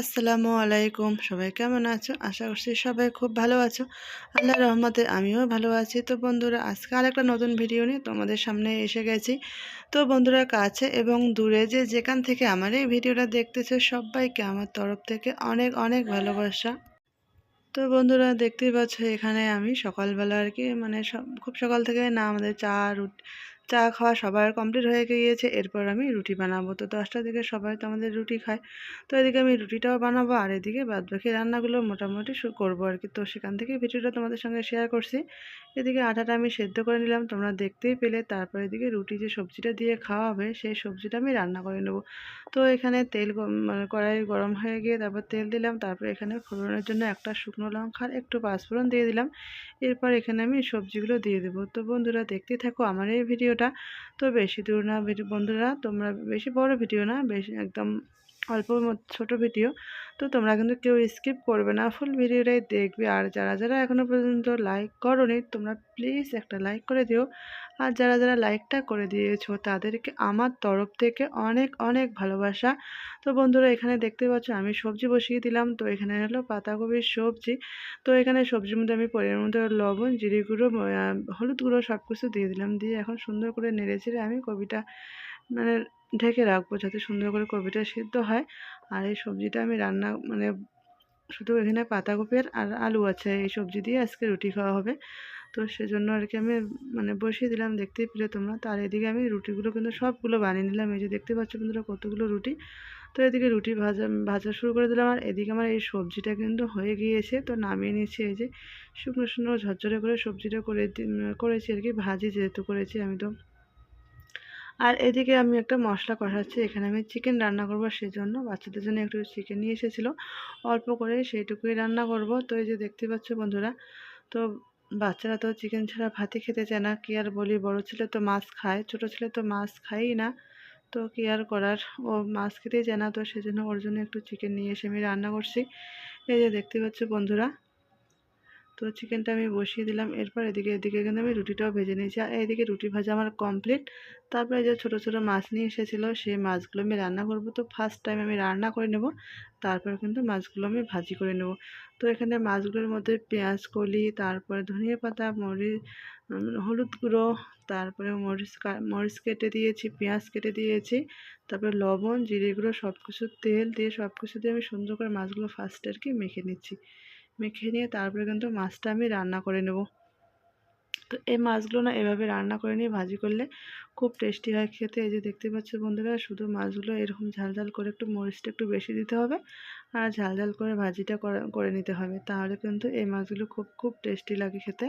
আসসালামু আলাইকুম। সবাই কেমন আছো? আশা করছি সবাই খুব ভালো আছো। আল্লাহ রহমতে আমিও ভালো আছি। তো বন্ধুরা, আজকে আরেকটা নতুন ভিডিও নিয়ে তোমাদের সামনে এসে গেছি। তো বন্ধুরা, কাছে এবং দূরে যে যেখান থেকে আমার এই ভিডিওটা দেখতেছো, সবাইকে আমার তরফ থেকে অনেক অনেক ভালোবাসা। তো বন্ধুরা, দেখতেই পাচ্ছ এখানে আমি সকালবেলা আর কি মানে সব, খুব সকাল থেকে না আমাদের চা, রুটি চা খাওয়া সবার কমপ্লিট হয়ে গিয়েছে। এরপর আমি রুটি বানাবো। তো দশটার দিকে সবাই তো আমাদের রুটি খায়। তো এদিকে আমি রুটিটাও বানাবো আর এদিকে বাদ বাকি রান্নাগুলো মোটামুটি করব আর কি তো সেখান থেকে ভিডিওটা তোমাদের সঙ্গে শেয়ার করছি। এদিকে আটাটা আমি সেদ্ধ করে নিলাম, তোমরা দেখতেই পেলে। তারপর এদিকে রুটি যে সবজিটা দিয়ে খাওয়া হবে, সেই সবজিটা আমি রান্না করে নেব। তো এখানে তেল মানে কড়াই গরম হয়ে গিয়ে তারপর তেল দিলাম, তারপর এখানে ফোড়নের জন্য একটা শুকনো লঙ্কা আর একটু পাঁচফোড়ন দিয়ে দিলাম। এরপর এখানে আমি সবজিগুলো দিয়ে দেবো। তো বন্ধুরা দেখতেই থাকো আমার এই ভিডিওটা। তো বেশি দূর না বন্ধুরা, তোমরা বেশি বড় ভিডিও না, বেশি একদম অল্প ছোট ভিডিও। তো তোমরা কিন্তু কেউ স্কিপ করবে না, ফুল ভিডিওটাই দেখবে। আর যারা যারা এখনও পর্যন্ত লাইক করনি, তোমরা প্লিজ একটা লাইক করে দিও। আর যারা যারা লাইকটা করে দিয়েছ, তাদেরকে আমার তরফ থেকে অনেক অনেক ভালোবাসা। তো বন্ধুরা, এখানে দেখতে পাচ্ছ, আমি সবজি বসিয়ে দিলাম। তো এখানে হলো পাতাকপির সবজি। তো এখানে সবজির মধ্যে আমি পরিমাণ মধ্যে লবণ, জিরে গুঁড়ো হলুদ গুঁড়ো সব কিছু দিয়ে দিলাম। দিয়ে এখন সুন্দর করে নেড়ে চেড়ে আমি কবিটা মানে ঢেকে রাখব যাতে সুন্দর করে কপিটা সিদ্ধ হয়। আর এই সবজিটা আমি রান্না মানে শুধু এখানে পাতাকপির আর আলু আছে, এই সবজি দিয়ে আজকে রুটি খাওয়া হবে। তো সেজন্য আর কি আমি মানে বসিয়ে দিলাম, দেখতেই পেলে তোমরা। তার এদিকে আমি রুটিগুলো কিন্তু সবগুলো বানিয়ে নিলাম। এই যে দেখতে পাচ্ছ বন্ধুরা কতগুলো রুটি। তো এদিকে রুটি ভাজা ভাজা শুরু করে দিলাম। আর এদিকে আমার এই সবজিটা কিন্তু হয়ে গিয়েছে। তো নামিয়ে নিয়েছি এই যে শুকনো শুকনো ঝরঝরে করে সবজিটা করে করেছি আর কি। ভাজি যেহেতু করেছি আমি তো। আর এদিকে আমি একটা মশলা কষাচ্ছি, এখানে আমি চিকেন রান্না করব সেই জন্য বাচ্চাদের জন্য একটু চিকেন নিয়ে এসেছিল, অল্প করে সেইটুকুই রান্না করব। তো এই যে দেখতে পাচ্ছ বন্ধুরা, তো বাচ্চারা তো চিকেন ছাড়া ভাতই খেতে চায় না, কি আর বলি, বড় ছেলে তো মাছ খায়, ছোট ছেলে তো মাছ খায়ই না। তো কি আর করার, ও মাছ খেতেই চায় না, তো সেজন্য ওর জন্য একটু চিকেন নিয়ে এসে আমি রান্না করছি। এই যে দেখতে পাচ্ছ বন্ধুরা তো চিকেনটা আমি বসিয়ে দিলাম। এরপর এদিকে এদিকে কিন্তু আমি রুটিটাও ভেজে নিয়েছি। আর এদিকে রুটি ভাজা আমার কমপ্লিট তারপরে যে ছোট ছোট মাছ নিয়ে এসেছিল, সেই মাছগুলো আমি রান্না করব। তো ফার্স্ট টাইম আমি রান্না করে নেব। তারপর কিন্তু মাছগুলো আমি ভাজি করে নেব। তো এখানে মাছগুলোর মধ্যে পেঁয়াজ, কলি, তারপরে ধনিয়া পাতা, মরিচ হলুদ গুঁড়ো, তারপরে মরিচ মরিচ কেটে দিয়েছি, পেঁয়াজ কেটে দিয়েছি, তারপরে লবণ, জিরে গুঁড়ো সব কিছু তেল দিয়ে সব কিছু দিয়ে আমি সুন্দর করে মাছগুলো ফার্স্ট আর কি মেখে নিচ্ছি। মেখে নিয়ে তারপরে কিন্তু মাছটা আমি রান্না করে নেব। তো এই মাছগুলো না এভাবে রান্না করে নিয়ে ভাজি করলে খুব টেস্টি হয় খেতে। এই যে দেখতে পাচ্ছ বন্ধুরা, শুধু মাছগুলো এরকম ঝাল ঝাল করে একটু মরিচটা একটু বেশি দিতে হবে আর ঝাল ঝাল করে ভাজিটা করে নিতে হবে। তাহলে কিন্তু এই মাছগুলো খুব খুব টেস্টি লাগে খেতে।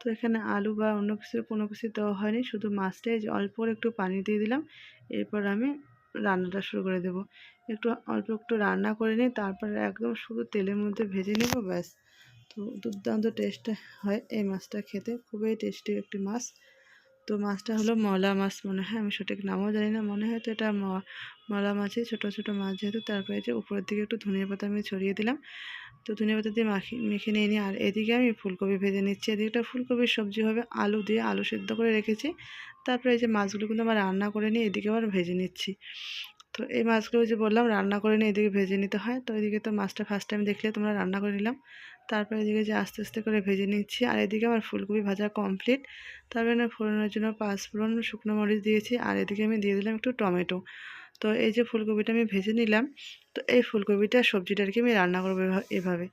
তো এখানে আলু বা অন্য কিছু কোনো কিছু দেওয়া হয়নি, শুধু মাছটাই অল্প একটু পানি দিয়ে দিলাম। এরপর আমি রান্নাটা শুরু করে দেব। একটু অল্প একটু রান্না করে নিই তারপরে একদম শুধু তেলের মধ্যে ভেজে নেব, ব্যাস। তো দুর্দান্ত টেস্ট হয় এই মাছটা খেতে, খুবই টেস্টি একটি মাছ। তো মাছটা হলো মলা মাছ মনে হয়, আমি সঠিক নামও জানি না, মনে হয় তো এটা মলা মাছই ছোটো ছোটো মাছ যেহেতু, তারপরে যে উপরের দিকে একটু ধনিয়া পাতা আমি ছড়িয়ে দিলাম। তো ধনিয়া পাতা দিয়ে মাখি, মেখে নিয়ে নিই আর এদিকে আমি ফুলকপি ভেজে নিচ্ছি। এদিকটা ফুলকপির সবজি হবে আলু দিয়ে আলু সেদ্ধ করে রেখেছি। তারপরে এই যে মাছগুলো কিন্তু আমার রান্না করে নিয়ে এদিকে আবার ভেজে নিচ্ছি। তো এই মাছগুলো যে বললাম, রান্না করে নিয়ে এদিকে ভেজে নিতে হয়। তো এদিকে তো মাছটা ফার্স্ট টাইম দেখলে তোমরা রান্না করে নিলাম। তারপরে এদিকে যে আস্তে আস্তে করে ভেজে নিচ্ছি। আর এদিকে আমার ফুলকপি ভাজা কমপ্লিট তারপরে ফোড়নের জন্য পাঁচফোড়ন শুকনো মরিচ দিয়েছি। আর এদিকে আমি দিয়ে দিলাম একটু টমেটো। তো এই যে ফুলকপিটা আমি ভেজে নিলাম, তো এই ফুলকপিটা, সবজিটা আর কি আমি রান্না করব এভাবে।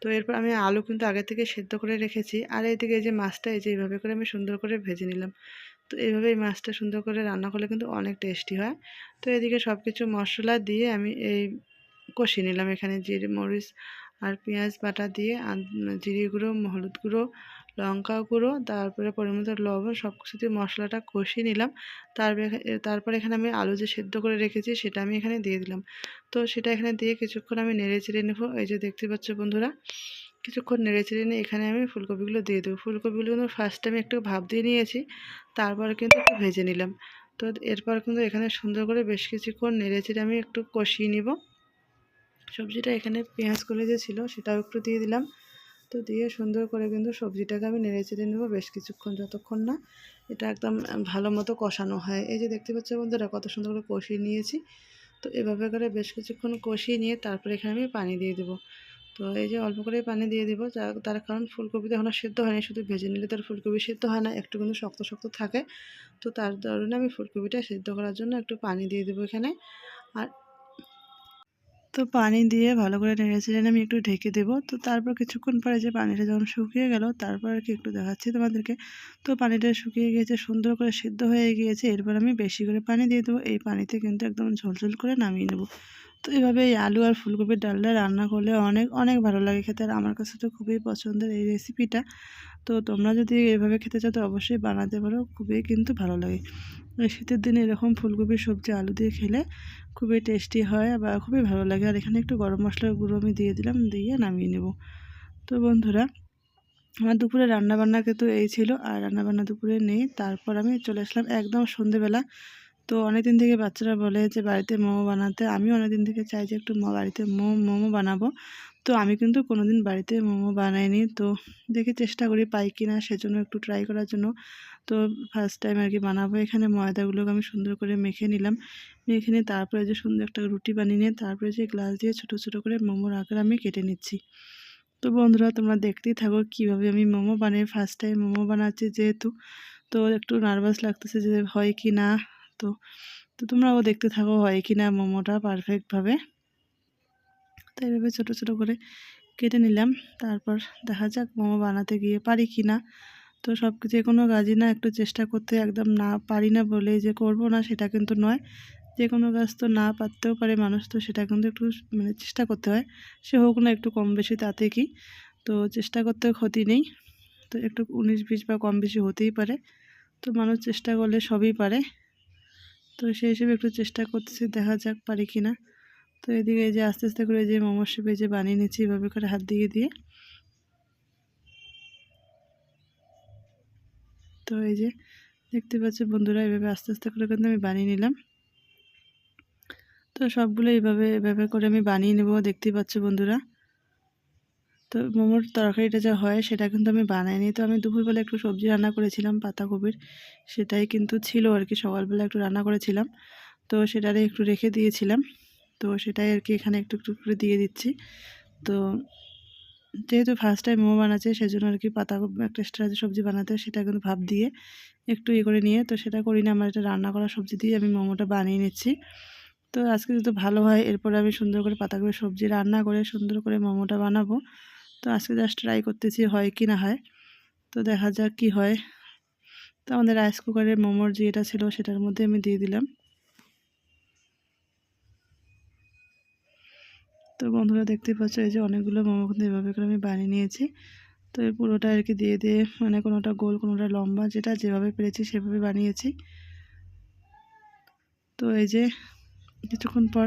তো এরপর আমি আলু কিন্তু আগে থেকে সেদ্ধ করে রেখেছি, আর এইদিকে এই যে মাছটা, এই যে এইভাবে করে আমি সুন্দর করে ভেজে নিলাম। তো এইভাবে এই মাছটা সুন্দর করে রান্না করলে কিন্তু অনেক টেস্টি হয়। তো এদিকে সব কিছু মশলা দিয়ে আমি এই কষিয়ে নিলাম এখানে জিরে, মরিচ আর পেঁয়াজ বাটা দিয়ে জিরে গুঁড়ো, হলুদ গুঁড়ো লঙ্কা গুঁড়ো, তারপরে পরিমাণ লবণ সব কিছু দিয়ে মশলাটা কষিয়ে নিলাম। তারপরে তারপরে এখানে আমি আলু যে সেদ্ধ করে রেখেছি সেটা আমি এখানে দিয়ে দিলাম। তো সেটা এখানে দিয়ে কিছুক্ষণ আমি নেড়ে চেড়ে নেব। এই যে দেখতে পাচ্ছ বন্ধুরা, কিছুক্ষণ নেড়ে চেড়ে নিয়ে এখানে আমি ফুলকপিগুলো দিয়ে দেবো। ফুলকপিগুলো কিন্তু ফার্স্ট আমি একটু ভাব দিয়ে নিয়েছি, তারপরে কিন্তু একটু ভেজে নিলাম। তো এরপর কিন্তু এখানে সুন্দর করে বেশ কিছুক্ষণ নেড়ে চেড়ে আমি একটু কষিয়ে নিব। সবজিটা এখানে পেঁয়াজ করে যে ছিল, সেটাও একটু দিয়ে দিলাম। তো দিয়ে সুন্দর করে কিন্তু সবজিটাকে আমি নেড়ে চেড়ে নেব বেশ কিছুক্ষণ, যতক্ষণ না এটা একদম ভালো মতো কষানো হয়। এই যে দেখতে পাচ্ছ বন্ধুরা, কত সুন্দর করে কষিয়ে নিয়েছি। তো এভাবে করে বেশ কিছুক্ষণ কষিয়ে নিয়ে তারপরে এখানে আমি পানি দিয়ে দেবো। তো এই যে অল্প করে পানি দিয়ে দেবো তার কারণ ফুলকপিতে এখনও সিদ্ধ হয়নি, শুধু ভেজে নিলে তার ফুলকপি সিদ্ধ হয় না, একটু কিন্তু শক্ত শক্ত থাকে। তো তার কারণে আমি ফুলকপিটা সিদ্ধ করার জন্য একটু পানি দিয়ে দেবো এখানে। আর তো পানি দিয়ে ভালো করে নেড়ে চেড়ে আমি একটু ঢেকে দেবো। তো তারপর কিছুক্ষণ পরে যে পানিটা যখন শুকিয়ে গেল, তারপর আর কি একটু দেখাচ্ছি তোমাদেরকে। তো পানিটা শুকিয়ে গিয়েছে, সুন্দর করে সিদ্ধ হয়ে গিয়েছে। এরপর আমি বেশি করে পানি দিয়ে দেবো। এই পানিতে কিন্তু একদম ঝোলঝোল করে নামিয়ে নেব। তো এভাবে এই আলু আর ফুলকপির ডালটা রান্না করলে অনেক অনেক ভালো লাগে খেতে। আর আমার কাছে তো খুবই পছন্দের এই রেসিপিটা তো তোমরা যদি এভাবে খেতে চাও তো অবশ্যই বানাতে পারো, খুবই কিন্তু ভালো লাগে। এই শীতের দিনে এরকম ফুলকপির সবজি আলু দিয়ে খেলে খুবই টেস্টি হয় বা খুবই ভালো লাগে। আর এখানে একটু গরম মশলার গুঁড়ো আমি দিয়ে দিলাম, দিয়ে নামিয়ে নেব। তো বন্ধুরা, আমার দুপুরে রান্নাবান্না কিন্তু এই ছিল। আর রান্নাবান্না দুপুরে নেই। তারপর আমি চলে আসলাম একদম সন্ধেবেলা। তো অনেকদিন থেকে বাচ্চারা বলে যে বাড়িতে মোমো বানাতে, আমিও অনেকদিন থেকে চাই যে একটু বাড়িতে মোমো বানাবো। তো আমি কিন্তু কোনোদিন বাড়িতে মোমো বানাইনি। তো দেখি চেষ্টা করি পাই কি না সেজন্য একটু ট্রাই করার জন্য। তো ফার্স্ট টাইম আর কি বানাবো। এখানে ময়দাগুলোকে আমি সুন্দর করে মেখে নিলাম। মেখে নিয়ে তারপরে যে সুন্দর একটা রুটি বানিয়ে নিয়ে তারপরে যে গ্লাস দিয়ে ছোটো ছোটো করে মোমোর আকার আমি কেটে নিচ্ছি। তো বন্ধুরা, তোমরা দেখতেই থাকো কীভাবে আমি মোমো বানাই। ফার্স্ট টাইম মোমো বানাচ্ছি যেহেতু। তো একটু নার্ভাস লাগতেছে যে হয় কি না তো তো তোমরাও দেখতে থাকো হয় কি না মোমোটা পারফেক্টভাবে তো এইভাবে ছোটো ছোটো করে কেটে নিলাম। তারপর দেখা যাক মোমো বানাতে গিয়ে পারি কি না তো সব যে কোনো কাজই না একটু চেষ্টা করতে একদম না পারি না বলে যে করব না সেটা কিন্তু নয়। যে কোনো কাজ তো না পারতেও পারে মানুষ, তো সেটা কিন্তু একটু মানে চেষ্টা করতে হয়। সে হোক না একটু কম বেশি তাতে কি। তো চেষ্টা করতে ক্ষতি নেই। তো একটু উনিশ বিশ বা কম বেশি হতেই পারে। তো মানুষ চেষ্টা করলে সবই পারে। তো সেই হিসেবে একটু চেষ্টা করতেছি, দেখা যাক পারি কি না তো এদিকে এই যে আস্তে আস্তে করে যে মোমোর শেপে যে বানিয়ে নিচ্ছি, এভাবে করে হাত দিয়ে দিয়ে। তো এই যে দেখতে পাচ্ছি বন্ধুরা, এভাবে আস্তে আস্তে করে কিন্তু আমি বানিয়ে নিলাম। তো সবগুলো এইভাবে এভাবে করে আমি বানিয়ে নেব দেখতেই পাচ্ছ বন্ধুরা। তো মোমোর তরকারিটা যা হয় সেটা কিন্তু আমি বানাইনি। তো আমি দুপুরবেলা একটু সবজি রান্না করেছিলাম পাতাকপির সেটাই কিন্তু ছিল আর কি, সকালবেলা একটু রান্না করেছিলাম। তো সেটারে একটু রেখে দিয়েছিলাম। তো সেটাই আর কি এখানে একটু একটু করে দিয়ে দিচ্ছি। তো যেহেতু ফার্স্ট টাইম মোমো বানাচ্ছে, সেজন্য আর কি পাতা একটা এক্সট্রা যে সবজি বানাতে সেটা কিন্তু ভাব দিয়ে একটু ইয়ে করে নিয়ে, তো সেটা করি না, আমার এটা রান্না করা সবজি দিয়ে আমি মোমোটা বানিয়ে নিচ্ছি। তো আজকে যদি ভালো হয়, এরপরে আমি সুন্দর করে পাতা পাতাকপি সবজি রান্না করে, সুন্দর করে মোমোটা বানাবো। তো আজকে জাস্ট ট্রাই করতেছি হয় কি না হয়। তো দেখা যাক কি হয়। তো আমাদের রাইস কুকারের মোমোর যেটা ছিল সেটার মধ্যে আমি দিয়ে দিলাম। তো বন্ধুরা দেখতে পাচ্ছ এই যে অনেকগুলো মোমো কিন্তু এভাবে করে আমি বানিয়ে নিয়েছি। তো এই পুরোটা আর কি দিয়ে দিয়ে মানে কোনোটা গোল, কোনোটা লম্বা যেটা যেভাবে পেরেছি সেভাবে বানিয়েছি। তো এই যে কিছুক্ষণ পর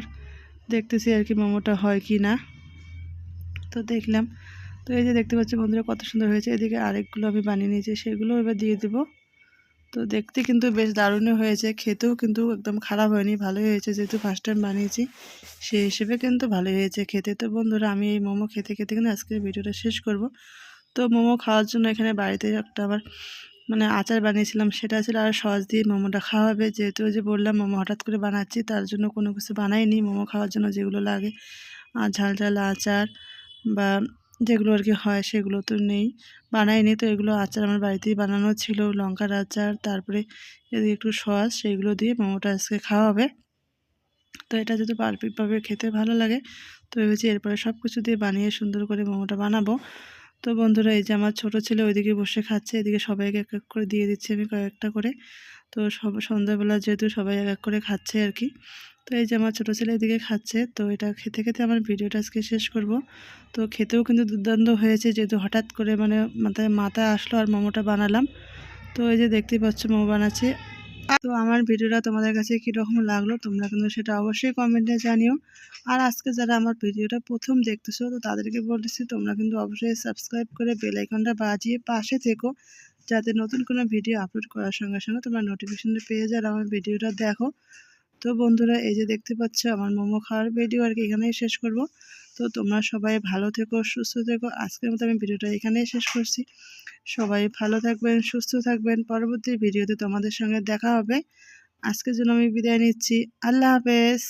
দেখতেছি আর কি মোমোটা হয় কি না। তো দেখলাম তো এই যে দেখতে পাচ্ছি বন্ধুরা কত সুন্দর হয়েছে। এদিকে আরেকগুলো আমি বানিয়ে নিয়েছি, সেগুলো এবার দিয়ে দেবো। তো দেখতে কিন্তু বেশ দারুণই হয়েছে। খেতেও কিন্তু একদম খারাপ হয়নি, ভালোই হয়েছে। যেহেতু ফার্স্ট টাইম বানিয়েছি, সেই হিসেবে কিন্তু ভালোই হয়েছে খেতে। তো বন্ধুরা আমি এই মোমো খেতে খেতে কিন্তু আজকের ভিডিওটা শেষ করব। তো মোমো খাওয়ার জন্য এখানে বাড়িতে একটা আবার মানে আচার বানিয়েছিলাম, সেটা ছিল আর সস দিয়ে মোমোটা খাওয়া হবে। যেহেতু যে বললাম, মোমো হঠাৎ করে বানাচ্ছি, তার জন্য কোনো কিছু বানাইনি। মোমো খাওয়ার জন্য যেগুলো লাগে আর ঝাল ঝাল আচার বা যেগুলো আর কি হয় সেগুলো তো নেই। বানাইনি তো এগুলো আচার আমার বাড়িতেই বানানো ছিল, লঙ্কার আচার, তারপরে এদিকে একটু সস সেইগুলো দিয়ে মোমোটা আজকে খাওয়া হবে তো এটা যদি পারফেক্টভাবে খেতে ভালো লাগে, তো ভেবেছি এরপরে সব কিছু দিয়ে বানিয়ে সুন্দর করে মোমোটা বানাবো। তো বন্ধুরা, এই যে আমার ছোটো ছেলে ওইদিকে বসে খাচ্ছে, এদিকে সবাইকে এক এক করে দিয়ে দিচ্ছি আমি কয়েকটা করে। তো সব সন্ধ্যাবেলা যেহেতু সবাই এক এক করে খাচ্ছে আর কি তো এই যে আমার ছোটো ছেলে এদিকে খাচ্ছে, তো এটা খেতে খেতে আমার ভিডিওটা আজকে শেষ করব। তো খেতেও কিন্তু দুর্দান্ত হয়েছে, যেহেতু হঠাৎ করে মানে মাথায় মাথায় আসলো আর মোমোটা বানালাম। তো এই যে দেখতেই পাচ্ছ মোমো বানাচ্ছি। তো আমার ভিডিওটা তোমাদের কাছে কীরকম লাগল তোমরা কিন্তু সেটা অবশ্যই কমেন্টে জানিও। আর আজকে যারা আমার ভিডিওটা প্রথম দেখতেছো, তো তাদেরকে বলতেছি তোমরা কিন্তু অবশ্যই সাবস্ক্রাইব করে বেলাইকনটা বাজিয়ে পাশে থেকো, যাতে নতুন কোনো ভিডিও আপলোড করার সঙ্গে সঙ্গে তোমরা নোটিফিকেশনটা পেয়ে যাও আমার ভিডিওটা দেখো। তো বন্ধুরা, এই যে দেখতে পাচ্ছ, আমার মোমো খাওয়ার ভিডিও আর কি এখানেই শেষ করব। তো তোমরা সবাই ভালো থেকো, সুস্থ থেকো। আজকের মতো আমি ভিডিওটা এখানেই শেষ করছি। সবাই ভালো থাকবেন, সুস্থ থাকবেন। পরবর্তী ভিডিওতে তোমাদের সঙ্গে দেখা হবে। আজকের জন্য আমি বিদায় নিচ্ছি। আল্লাহ হাফেজ।